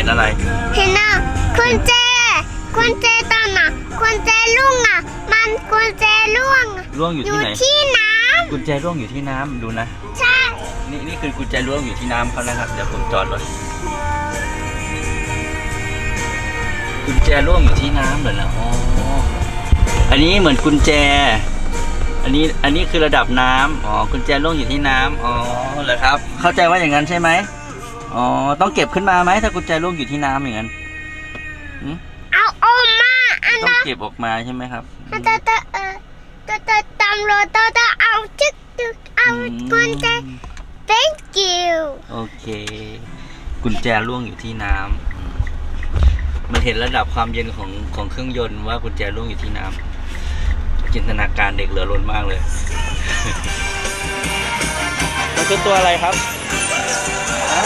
ห็นอะไร เห็นอะกุญแจกุญแจตอนน่ะกุญแจลุงอะ มันกุญแจล่วงอะร่วงอยู่อยู่ที่ไหน ที่น้กุญแจร่วงอยู่ที่น้ำดูนะำใช่นี่นี่คือกุญแจร่วงอยู่ที่น้ำเขานะครับเดี๋ยวผมจอดรถกุญแจร่วงอยู่ที่น้ำเหรอนะอ๋ออันนี้เหมือนกุญแจ อันนี้อันนี้คือระดับน้ำอ๋อกุญแจร่วงอยู่ที่น้ำอ๋อเหรอครับ เข้าใจว่าอย่างนั้นใช่ไหม อ๋อ ต้องเก็บขึ้นมาไหมถ้ากุญแจร่วงอยู่ที่น้ำอย่างนั้นหืมเอาออกมาอันต้องนั้นเก็บออกมาใช่ไหมครับ อันนั้นเออตัวตัวตำรวจตัวตัวเอาจึ๊กจึ๊กเอากุญแจ thank you โอเค กุญแจร่วงอยู่ที่น้ำอืมมันเห็นระดับความเย็นของของเครื่องยนต์ว่ากุญแจร่วงอยู่ที่น้ำจินตนาการเด็กเหลือล้นมากเลย มันคือตัวอะไรครับฮะ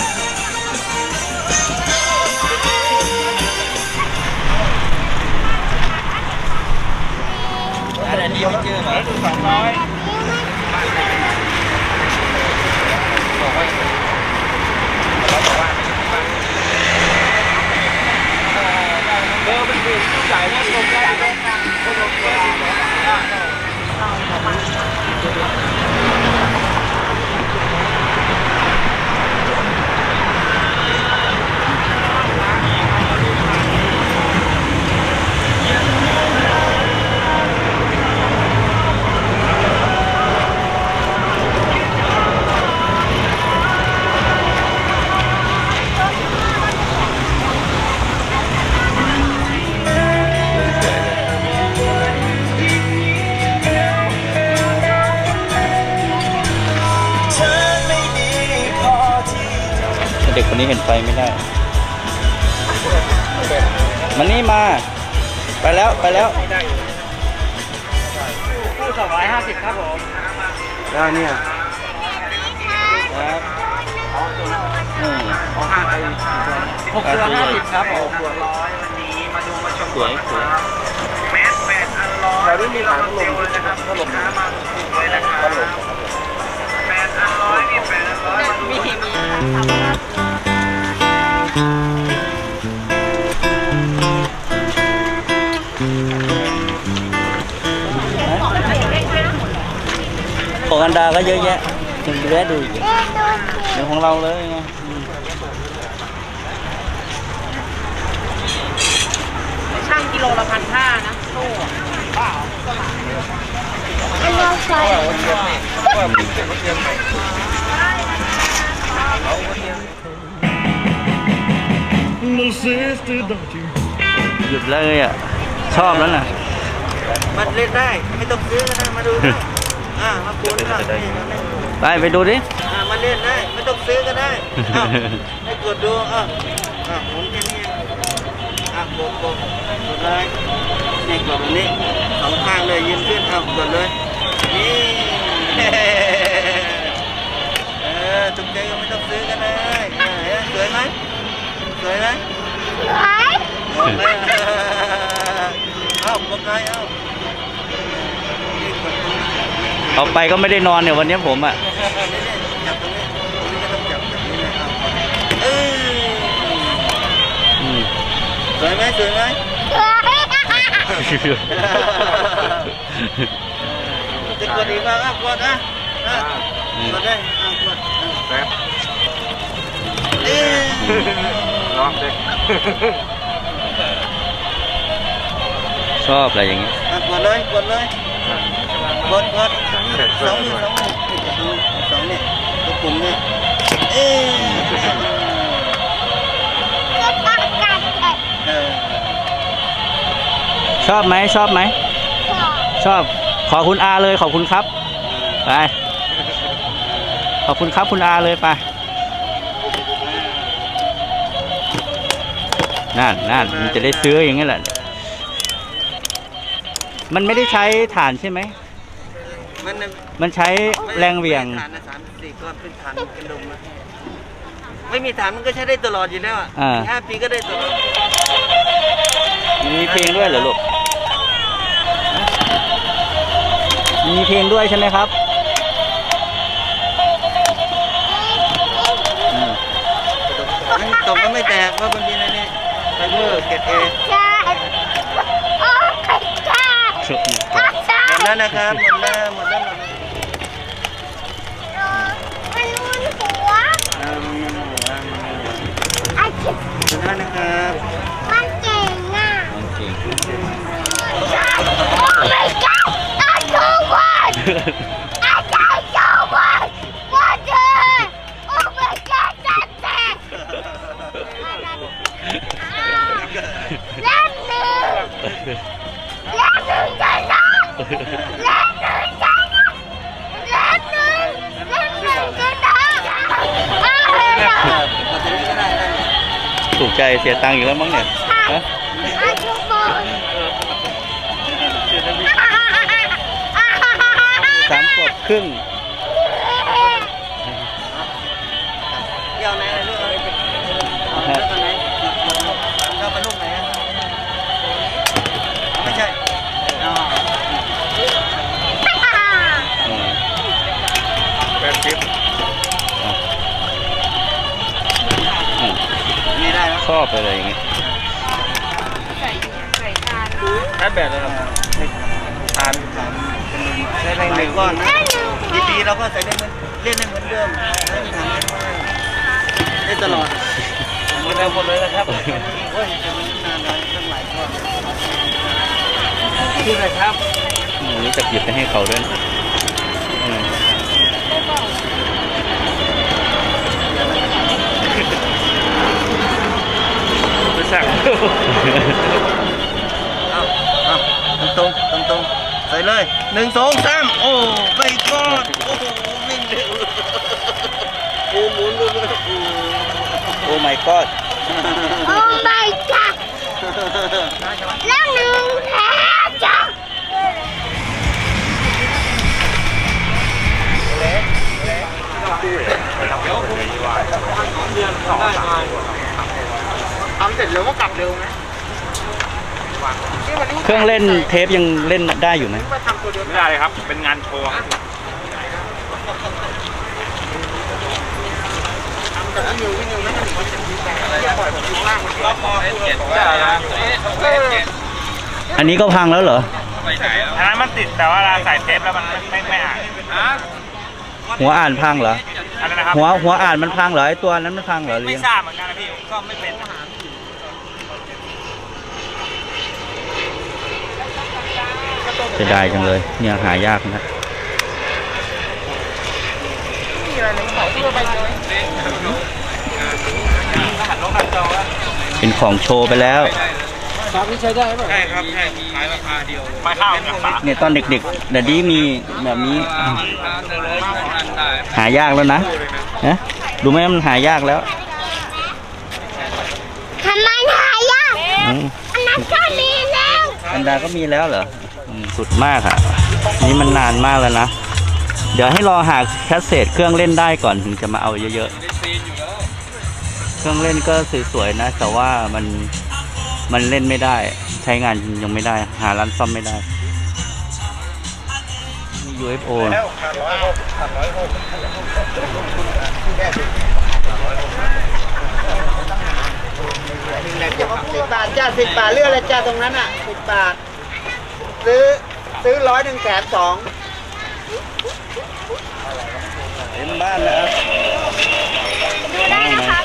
อันนี้ไม่เจอเหรอสองร้อยเบ เด็กคนนี้เห็นไฟไม่ได้ มันนี่มา ไปแล้วไปแล้วคู่สองร้อยห้าสิบครับผมได้เนี่ยครับอืมหกตัวห้าสิบครับผมร้อยวันนี้มาดูมาชมสวยสวยแมสแปดอันร้อยแต่ไม่มีขายพัดลมนะครับพัดลมค้ามาถูกเลยนะครับแปดอันร้อยมีแปดอันร้อยมีมี ของอันดาก็เยอะแยะยังแวะดูอีกเอ๊ะดูสิเดี๋ยวของเราเลยไงอืมช่างกิโลละพันห้านะตู้อันนี้ใส่หยุ ดเลยอะ ชอบแล้วน่ะ มันเล่นได้ ไม่ต้องซื้อก็ได้มาดูได้อ่ามาคูณกันนี่ไปไปดูดิ อ่ามาเล่นได้ ไม่ต้องซื้อก็ได้อ้าวให้กดดูอะอะหมุนแค่นี้อะกดกดกดเลยนี่กดตรงนี้สองข้างเลยยืนขึ้นเอากดเลยนี่เออจุกใจก็ไม่ต้องซื้อก็ได้เออสวยไหมสวยไหม ไว้บอกเลยเอ้าบอกเลยเอ้านี่กดตรงนี้เอาไปก็ไม่ได้นอนเนี่ยวันนี้ผมอะจับตรงนี้ตรงนี้ก็ต้องจับแบบนี้เลยเอาเอออืมสวยไหมสวยไหมไว้จะกดอีกบ้างอะกดอะอะกดได้อะกดแป๊บ เอ๊ะลองดิชอบอะไรอย่างเงี้ยอะกดเลยกดเลยกดกดสองมือสองมือสองนี่ตัวปุ่มนี่เอ๊ะก็ต้องการเอ็ดเออชอบไหมชอบไหมสองชอบขอคุณอาเลยขอบคุณครับไปขอบคุณครับคุณอาเลยไป นั่นนั่นมันจะได้ซื้ออย่างนี้แหละ มันไม่ได้ใช้ฐานใช่ไหม มันน่ะมันใช้แรงเหวี่ยงไม่ฐานนะสามสี่ก้อนเป็นฐานกระดุมนะไม่มีฐานมันก็ใช้ได้ตลอดอยู่แล้วอะอ่าสี่ห้าปีก็ได้ตลอดมีเพลงด้วยเหรอลูก มีเพลงด้วยใช่ไหมครับอืมมันตกก็ไม่แตกเพราะมันมีในนี้ไฟ เบอร์เกรดเอใช่โอ้ใครใช่ใช่หมดแล้วนะครับหมดแล้วหมดแล้วหมดแล้วมันมุนหัวอ่ามันมันหัวมันหัวไอ้คิดหมดแล้วนะครับมันเก่งอะโอเคโอ้ my god ไอ้ทุกคน ตังค์อยู่แล้วมั้งเนี่ยฮะไอ้ทุกคนสามขวบครึ่งเดี๋ยวไหนเลือก ชอบอะไรอย่างเงี้ยแค่แบตเลยครับทานได้แรงหนึ่งก้อนนะกี่ปีเราก็ใส่ได้เหมือนเล่นได้เหมือนเดิมไม่มีทางเล่นไม่ได้เล่นตลอดหมดแล้วหมดเลยนะครับโอ้ยจะมันนานเลยตั้งหลายก้อนชื่ออะไรครับอืมรู้จักหยิบไปให้เขาด้วย หนึ่งสองสามโอ้ไปก้อนโอ้โหวิ่งเร็วโอ้หมุนดูเลยโอ้โอ้ my god โอ้ my god แล้วหนึ่งแพ้จังทำเสร็จเร็วก็กลับเร็วไหม เครื่องเล่นเทปยังเล่นได้อยู่ไหมไม่ได้เลยครับ เป็นงานโชว์ครับอันนี้ก็พังแล้วเหรออันนั้นมันติดแต่ว่าเราใส่เทปแล้วมันไม่ไม่อ่านหัวอ่านพังเหรออันนั้นนะครับหัวหัวอ่านมันพังเหรอไอตัวนั้นมันพังเหรอหรือไม่ยังทราบเหมือนกันนะพี่ผมก็ไม่เป็น เสียดายจังเลยเนี่ยหายากนะเป็นของโชว์ไปแล้วใช่ครับใช่ขายราคาเดียวไม่ข้าวกับฝาเนี่ยตอนเด็กๆเดี๋ยวนี้มีแบบนี้หายากแล้วนะนะดูไหมมันหายากแล้วทำไมหายากอืมอันนั้นก็มีแล้วอันดาก็มีแล้วเหรออืม สุดมากอะ นี่มันนานมากแล้วนะ เดี๋ยวให้รอหาแคสเซ็ตเครื่องเล่นได้ก่อนถึงจะมาเอาเยอะๆ เครื่องเล่นก็สวยๆนะ แต่ว่ามันมันเล่นไม่ได้ ใช้งานยังไม่ได้ หาร้านซ่อมไม่ได้ UFO สิบบาทจ้าสิบบาทเรื่องอะไรจ้าตรงนั้นอะสิบบาท ซื้อซื้อร้อยหนึ่งแถมสองเล่นบ้านนะครับดูได้นะครับ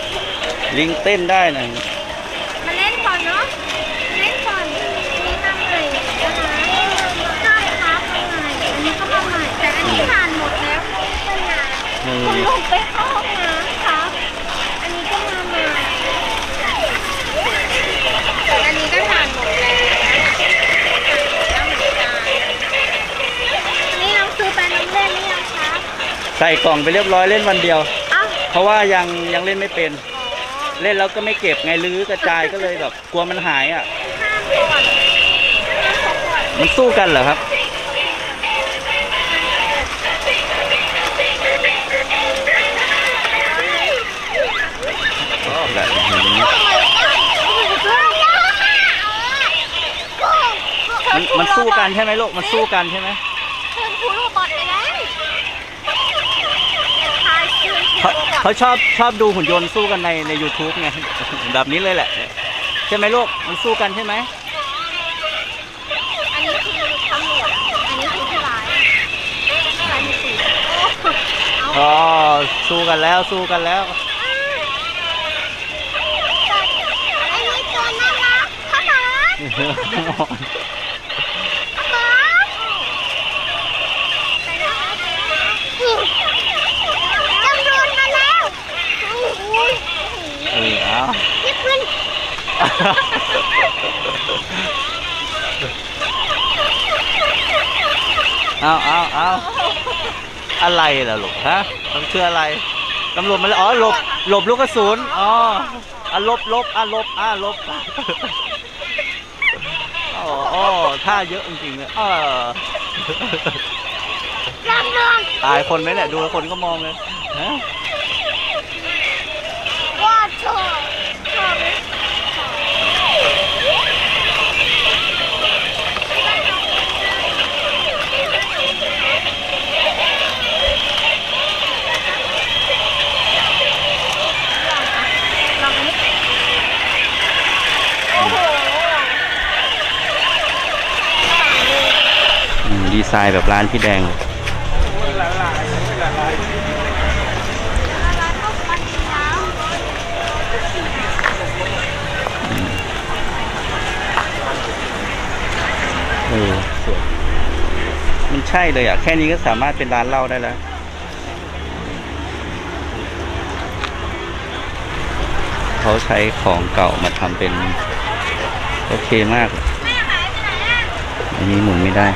ลิงเต้นได้นะมาเล่นก่อนเนาะเล่นก่อนอันนี้มาใหม่นะคะใช่ครับมาใหม่อันนี้ก็มาใหม่แต่อันนี้ทานหมดแล้วปัญหาอืมคุณลุงไป ใส่กล่องไปเรียบร้อยเล่นวันเดียวเอ้าเพราะว่ายังยังเล่นไม่เป็นอ๋อเล่นแล้วก็ไม่เก็บไงลื้อกระจายก็เลยแบบกลัวมันหายอะ ห้ามก่อนห้ามเขาก่อนมันสู้กันเหรอครับชอบแหละอย่างนี้มันมันสู้กันใช่ไหมลูก มันสู้กันใช่ไหม เขาชอบชอบดูหุ่นยนต์สู้กันในใน YouTube ไง แบบนี้เลยแหละ ใช่ไหมลูกมันสู้กันใช่ไหมอันนี้คือตำรวจอันนี้คือผู้ร้ายผู้ร้ายมีสีโอ้อ๋อสู้กันแล้วสู้กันแล้ว อันนี้ตัวน่ารักขนมขนมตำรวจมาแล้วอุ้ย เออเอานี่ขึ้นเอาเอาเอาอะไรล่ะลูกฮะต้องเชื่ออะไรตำรวจมาแล้วอ๋อหลบหลบลูกกระสุนอ๋ออะหลบหลบอะหลบอะหลบอ๋ออ๋อท่าเยอะจริงๆเลยเออลำลองตายคนไหมเนี่ยดูแล้วคนก็มองเลยฮะ ว่าชอบชอบไหมดีไซน์แบบร้านพี่แดงเลย ใช่เลยอะ แค่นี้ก็สามารถเป็นร้านเหล้าได้แล้ว เขาใช้ของเก่ามาทำเป็น โอเคมาก อันนี้หมุนไม่ได้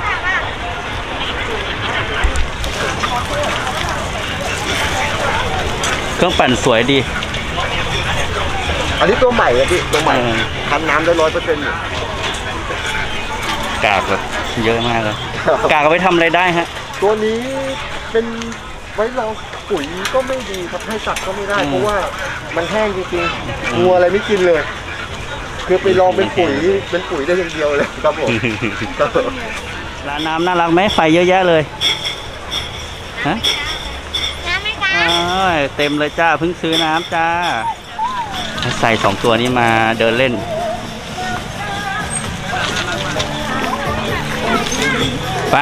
เครื่องปั่นสวยดี อันนี้ตัวใหม่อะพี่ ตัวใหม่เออ คันน้ำได้ร้อยเปอร์เซ็นต์กากแบบเยอะมากเลย กากเอาไปทำอะไรได้ฮะ ตัวนี้เป็นไว้รองปุ๋ยก็ไม่ดีครับให้สัตว์ก็ไม่ได้ อืม เพราะว่ามันแห้งจริงๆงัวอะไรไม่กินเลย คือไปลองเป็นปุ๋ยเป็นปุ๋ยได้อย่างเดียวเลยครับผมครับผมร้านน้ำน่ารักไหมไฟเยอะแยะเลยฮะน้ำไหมคะอ้ายเต็มเลยจ้าเพิ่งซื้อน้ำจ้า ใส่สองตัวนี้มาเดินเล่น ไป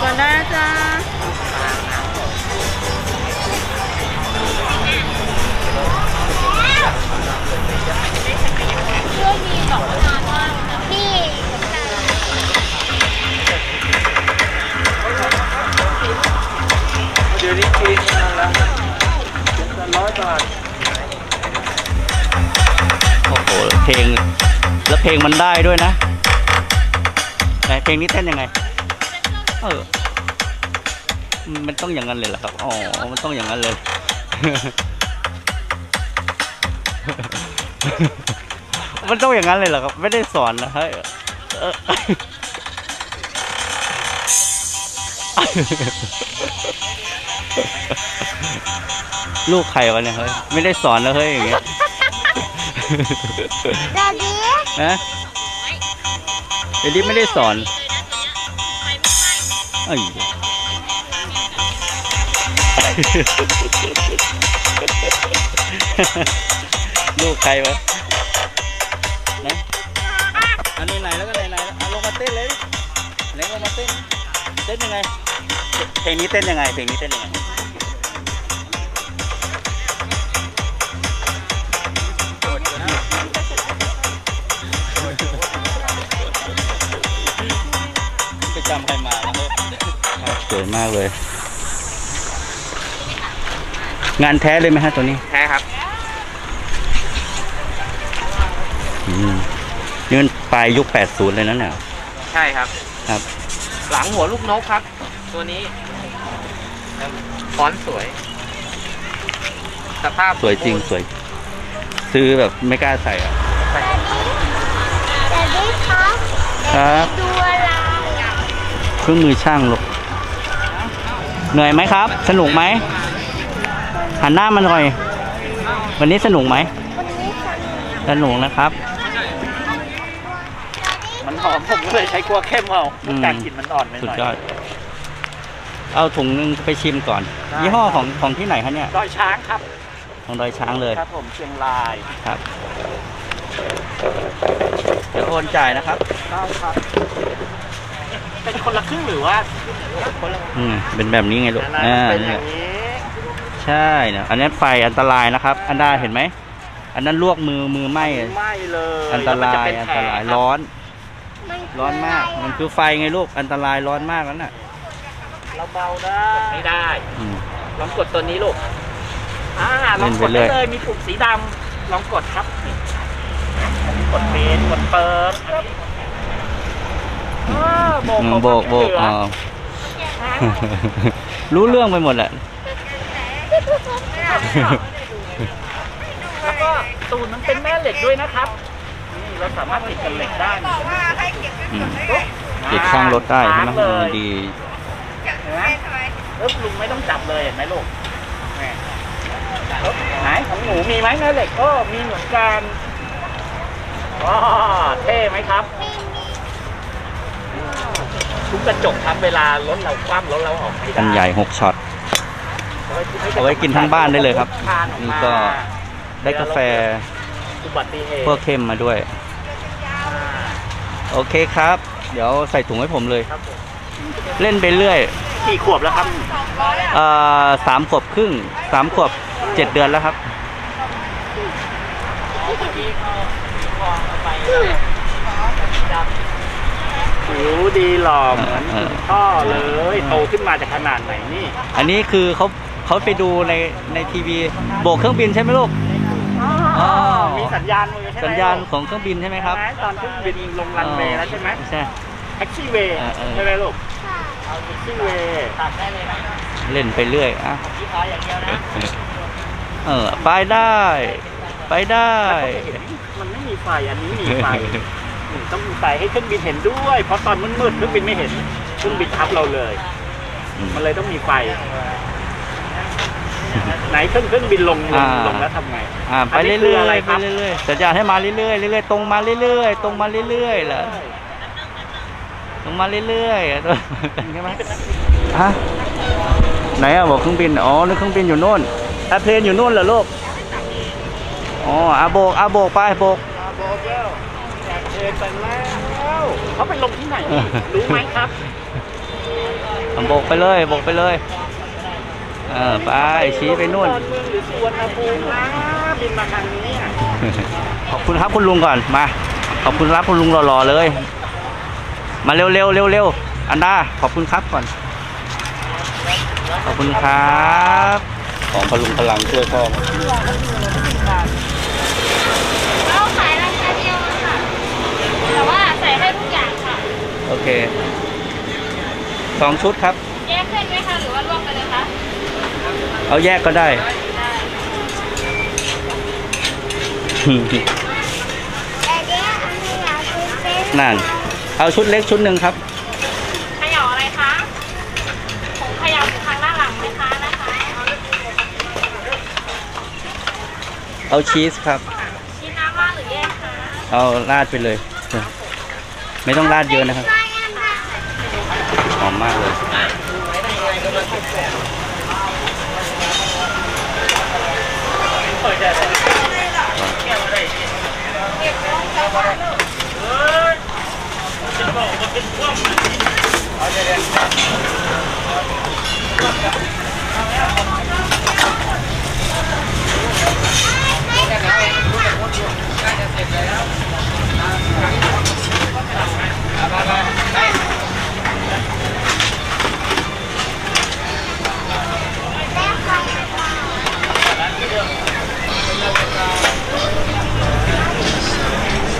ก่อนได้จ้าช่วงนี้ดอกนานมากพี่เดี๋ยวนี้กินแล้วร้อยบาทโอ้โหเพลง แล้วเพลงมันได้ด้วยนะ ไหนเพลงนี้เต้นยังไง เออ มันต้องอย่างนั้นเลยเหรอครับ อ๋อ มันต้องอย่างนั้นเลย มันต้องอย่างนั้นเลยเหรอครับ ไม่ได้สอนนะเฮ้ยเออลูกใครวะเนี่ยเฮ้ย ไม่ได้สอนนะเฮ้ยอย่างเงี้ย ดาดีนะ เดี๋ยวนี้ไม่ได้สอนเอ้ยลูกใครวะไหนอันนี้ไหนแล้วก็ไหนไหนแล้วเอาลงมาเต้นเลยไหนลงมาเต้น เต้นยังไง เพลงนี้เต้นยังไง เพลงนี้เต้นยังไงำใครมาแล้วสวยมากเลย งานแท้เลยไหมฮะตัวนี้แท้ครับอืมนี่มันปลายยุค 80 เลยนะเนี่ยใช่ครับ ครับ หลังหัวลูกนกครับ ตัวนี้ฟอนต์สวย สภาพสวยจริงสวย ซื้อแบบไม่กล้าใส่อะดาดีครับครับ ดูอะไร เครื่องมือช่างลูกเหนื่อยไหมครับ สนุกไหมหันหน้ามาหน่อย วันนี้สนุกไหมวันนี้ฉันสนุกนะครับ มันหอมผมก็เลยใช้กลัวเข้มเอาอืมแต่กลิ่นมันอ่อนไปหสุดน่อยยอด เอาถุงนึงไปชิมก่อนได้ยี่ห้อของของที่ไหนคะเนี่ย ดอยช้างครับ ของดอยช้างเลย ครับผมเชียงรายครับ เดี๋ยวโอนจ่ายนะครับ ได้ครับ เป็นคนละครึ่งหรือว่าคนละอืมเป็นแบบนี้ไงลูกอันนั้นอ่าเป็นอเนี่ยย่างนี้ใช่เนี่ยอันนี้ไฟอันตรายนะครับ อันดาเห็นไหม อันนั้นลวกมือมือไหม้ไม่เลยอันตรายแล้วอันมัจะตเป็นแผลรายคบร้อนมันคืร้อนมากะไมันคือไฟไงลูกอันตรายร้อนมากแล้วน่ะเราเบาได้ไม่ได้อืมลองกดตัวนี้ลูกอ่าลองกดเล่ได้นไปเรื่อยเลยมีปุ่มสีดำลองกดครับนี่กดปิดกดเปิดครับอ่า โบกอืมขอโบกโบกความช่วยเหลือ๋ออรู้เรื่องไปหมดแหละ แล้วก็ตูนมันเป็นแม่เหล็กด้วยนะครับ นี่เราสามารถติดกับเหล็กได้นี่อืมติดข้างรถได้ใช่ไหมค้างเลเออยดีเห็นไหมเอ๊บลุงไม่ต้องจับเลยเห็นไหมลูกแม่เอ๊บไหนของหนูมีไหมแม่เหล็กก็มีเหมือนกันว้าเท่ไหมครับ ทุกกระจกครับเวลารถเราคว่ำรถเราออกไม่ได้กันใหญ่หกช็อต เอาไว้กินทั้งบ้านได้เลยครับคานออนี่มาก็ได้กาแฟอุบัติเหตุพวกเข้มมาด้วย โอเคครับ เดี๋ยวใส่ถุงให้ผมเลยครับผมเล่นไปเรื่อยกี่ขวบแล้วครับเอ่อสามขวบครึ่งสามขวบเจ็ดเดือนแล้วครับ ผิวดีหล่อเหมือนเออคุณพ่อเลยโตขึ้นมาจากขนาดไหนนี่ อันนี้คือเขาเขาไปดูในในทีวีโบกเครื่องบินใช่ไหมลูก อ๋อ มีสัญญาณมือใช่ไหมสัญญาณของเครื่องบินใช่ไหมครับใช่ไหมตอนเครื่องบินลงรันเวย์แล้วใช่ไหมใช่แท็กซี่เวย์เออเออใช่ไหมลูกแท็กซี่เวย์ตัดได้เลยนะเล่นไปเรื่อยอะที่พออย่างเดียวนะเออไปได้ ไปได้ มันไม่มีไฟอันนี้มีไฟอืม ต้องมีไฟให้เครื่องบินเห็นด้วย เพราะตอนมืดๆเครื่องบินไม่เห็นเครื่องบินทับเราเลย มันเลยต้องมีไฟ ไหนเครื่องเครื่องบินลงลงอ่าลงแล้วทำไงอ่าไปอันนี้เรื่คืออยอะไรๆครับไปเรื่อยๆสัญญาณให้มาเรื่อยๆเรื่อยๆตรงมาเรื่อยๆตรงมาเรื่อยๆเหรอตรงมาเรื่อยๆใช่ไหมฮะไหนอะบอกเครื่องบินอ๋อนึกเครื่องบินอยู่โน่นแอร์เพลนอยู่โน่นเหรอลูกอ๋ออาโบกอาโบกไปโบกมาโบกแล้วแจก เชิญไปแล้วเขาไปลงที่ไหนนี่รู้ไหมครับอะโบกไปเลยโบกไปเลยเออไปชี้ไปนู่นดอนเมืองหรือสุวรรณภูมินะบินมาทางนี้อะขอบคุณครับคุณลุงก่อนมาขอบคุณครับคุณลุงหล่อๆเลย มาเร็วๆเร็วเร็วๆอันดาขอบคุณครับก่อน ขอบคุณครับ ของพลุงพลังช่วยพ่อ เราขายราคาเดียวอะค่ะ แต่ว่าใส่ให้ทุกอย่างค่ะ โอ เคสองชุดครับ แยกเส้นไหมคะหรือว่ารวมกันเลยคะเอาแยกก็ได้ได้แต่เดี๋ยวอันนี้อยากซื้อเป็นนั่น เอาชุดเล็กชุดหนึ่งครับเขย่าอะไรคะผงเขย่าอยู่ทางด้านหลังไหมคะนะคะเอาชีสครับชิ้นน้ำว่าดหรือแยกคะเอาราดไปเลย ไม่ต้องราดเยอะนะครับหอ มากเลย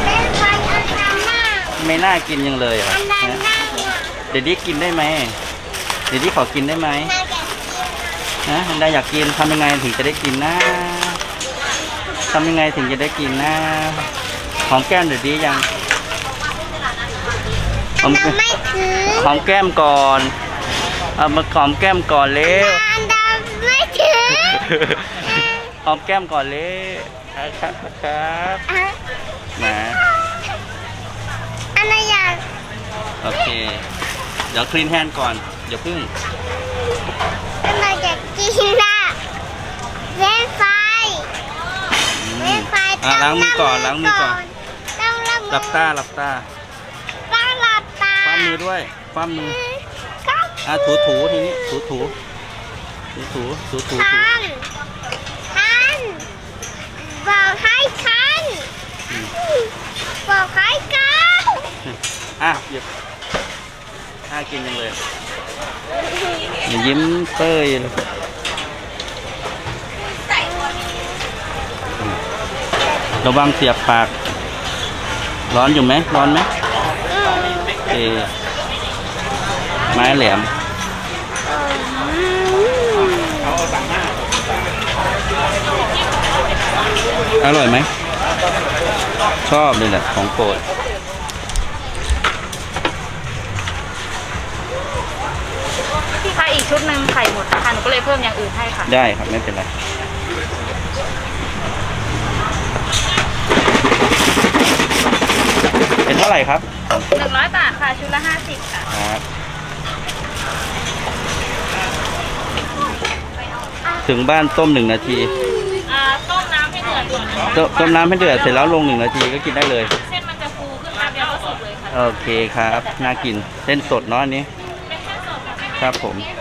เป็นไฟอันนั้นน่ะ ไม่น่ากินยังเลยอะอันนั้นนะน่ะเดี๋ยวนี้กินได้ไหมเดี๋ยวนี้ขอกินได้ไหมน่าจะนะได้อยากกินทำยังไงถึงจะได้กินนะทำยังไงถึงจะได้กินนะหอมแก้มเดี๋ยวนี้ยังหอมเราไม่ถือหอมแก้มก่อนเอามาหอมแก้มก่อนเร็วอันดาไม่ถือหอมแก้มก่อนเร็วครับครับอะนะ อันนั้นอยาก โอเค เดี๋ยวคลีนแฮนด์ก่อนเดี๋ยวพึ่งกินนะเล่นไฟอืเล่มนไฟอะล้างมือก่อนล้างมือก่อนต้องล้างหลับตาหลับตาต้องหลับตาคว้ามือด้วยคว้ามือครับอะถูถูทีนี้ถูถูถูถูถูถูถูทันทันบอกให้ทันบอกให้กันอะหยิบน่า กินจังเลย ยิ้มเป้ยเลยระวังเสียบปาก ร้อนอยู่ไหม ร้อนไหมเอไม้แหลมอร่อยไหม ชอบเลยแหละของโปรด พี่คะอีก ชุดหนึ่งไข่หมดนะคะหนูก็เลยเพิ่มอย่างอื่นให้ค่ะ ได้ครับ ไม่เป็นไร เป็นเท่าไหร่ครับ หนึ่งร้อยบาทค่ะ ชุดละห้าสิบค่ะ ครับ ถึงบ้านต้มหนึ่งนาที อ่า ต้มน้ำให้เดือดก่อนนะคะต้มต้มน้ำให้เดือดเสร็จแล้วลงหนึ่งนาทีก็กินได้เลย เส้นมันจะฟูขึ้นมาเดียวก็สุกเลยค่ะ โอเคครับ น่ากิน เส้นสดเนาะอันนี้ เป็นเส้นสดค่ะ ครับผมอืม